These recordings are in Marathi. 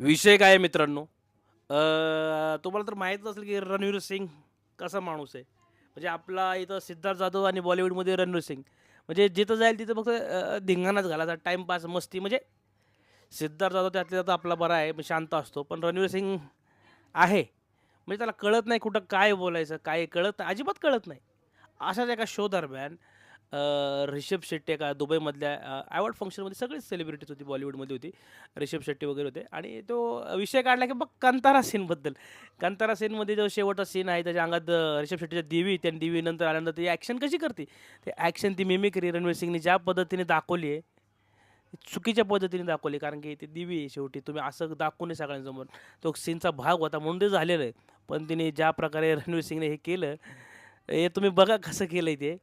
विषय काय आहे मित्रांनो? तुम्हाला तर माहीतच असेल की रणवीर सिंग कसा माणूस आहे. म्हणजे आपला इथं सिद्धार्थ जाधव आणि बॉलिवूडमध्ये रणवीर सिंग. म्हणजे जिथं जाईल तिथं फक्त धिंगाणाच घालायचा टाईमपास मस्ती. म्हणजे सिद्धार्थ जाधव त्यातल्या त्यात आपला बरा आहे म्हणजे शांत असतो. पण रणवीर सिंग आहे. म्हणजे त्याला कळत नाही कुठं काय बोलायचं काय कळत नाही अजिबात कळत नाही. अशाच एका शो दरम्यान रिषभ शेट्टी एका दुबईमधल्या अवॉर्ड फंक्शनमध्ये सगळीच सेलिब्रिटीज होती बॉलिवूडमध्ये होती. रिषभ शेट्टी वगैरे होते. आणि तो विषय काढला की बघ कांतारा सीनबद्दल कांतारा सीनमध्ये जो शेवटचा सीन आहे त्याच्या अंगात रिषभ शेट्टीच्या देवी त्या देवीनंतर आल्यानंतर ती ॲक्शन कशी करते? ते ॲक्शन ती मिमिक्री रणवीर सिंगने ज्या पद्धतीने दाखवली आहे ती चुकीच्या पद्धतीने दाखवली कारण की ती दिवी आहे शेवटी तुम्ही असं दाखवू नये सगळ्यांसमोर. तो सीनचा भाग होता म्हणून ते झालेलं आहे. पण तिने ज्या प्रकारे रणवीर सिंगने हे केलं हे तुम्ही बघा कसं केलं आहे ते.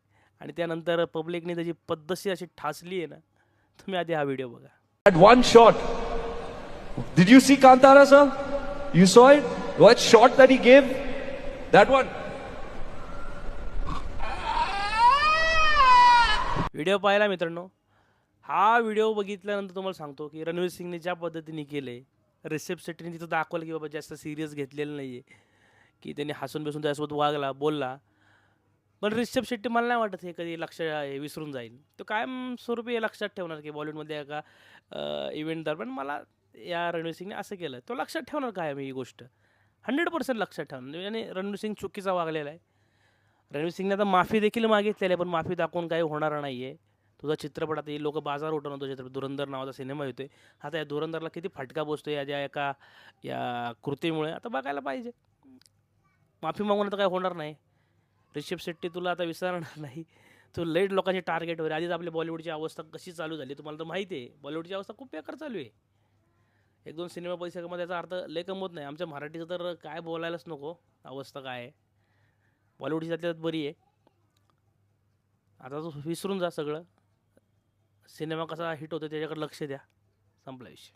आणि त्यानंतर पब्लिकने त्याची पद्धतशीर अशी ठासली आहे ना तुम्ही आधी हा व्हिडिओ बघा At one shot. Did you see Kantara, sir? You saw it? What shot that he gave? That one. Video पाहिला मित्रांनो हा व्हिडिओ बघितल्यानंतर तुम्हाला सांगतो की रणवीर सिंगने ज्या पद्धतीने केले रिसेप शेट्टीने तिथं दाखवलं की बाबा जास्त सिरियस घेतलेलं नाही आहे की त्यांनी हसून बसून त्यासोबत वागला बोलला पण रिषभ शेट्टी मला नाही वाटत हे कधी लक्ष हे विसरून जाईल. तो कायमस्वरूपी हे लक्षात ठेवणार की बॉलिवूडमध्ये एका इव्हेंट दरम्यान. मला या रणवीर सिंगने असं केलं. तो लक्षात ठेवणार कायम ही गोष्ट? हंड्रेड पर्सेंट लक्षात ठेवणार. आणि रणवीर सिंग चुकीचा वागलेला आहे. रणवीर सिंगने आता माफी देखील मागितलेली आहे पण माफी दाखवून काही होणार नाही आहे तुझा चित्रपट आता लोक बाजार उठवणार तो चित्रपट. धुरंधर नावाचा सिनेमा येतोय. आता या धुरंधरला किती फटका बसतो या ज्या एका या कृतीमुळे. आता बघायला पाहिजे. माफी मागून आता काय होणार नाही. रिषभ शेट्टी तुला आता विसरणार नाही. तू लेट लोकांचे टार्गेट वगैरे आधीच आपल्या बॉलिवूडची अवस्था कशी चालू झाली तुम्हाला तर माहिती आहे. बॉलिवूडची अवस्था खूप बेकार चालू आहे. एक दोन सिनेमा पैसे कमवत त्याचा अर्थ लय कमवत नाही. आमच्या मराठीचं तर काय बोलायलाच नको. अवस्था काय आहे? बॉलिवूडची त्यातल्या त्यात बरी आहे. आता तो विसरून जा सगळं. सिनेमा कसा हिट होतो त्याच्याकडे लक्ष द्या. संपला विषय.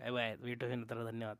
बाय बाय भेटू नंतर. धन्यवाद.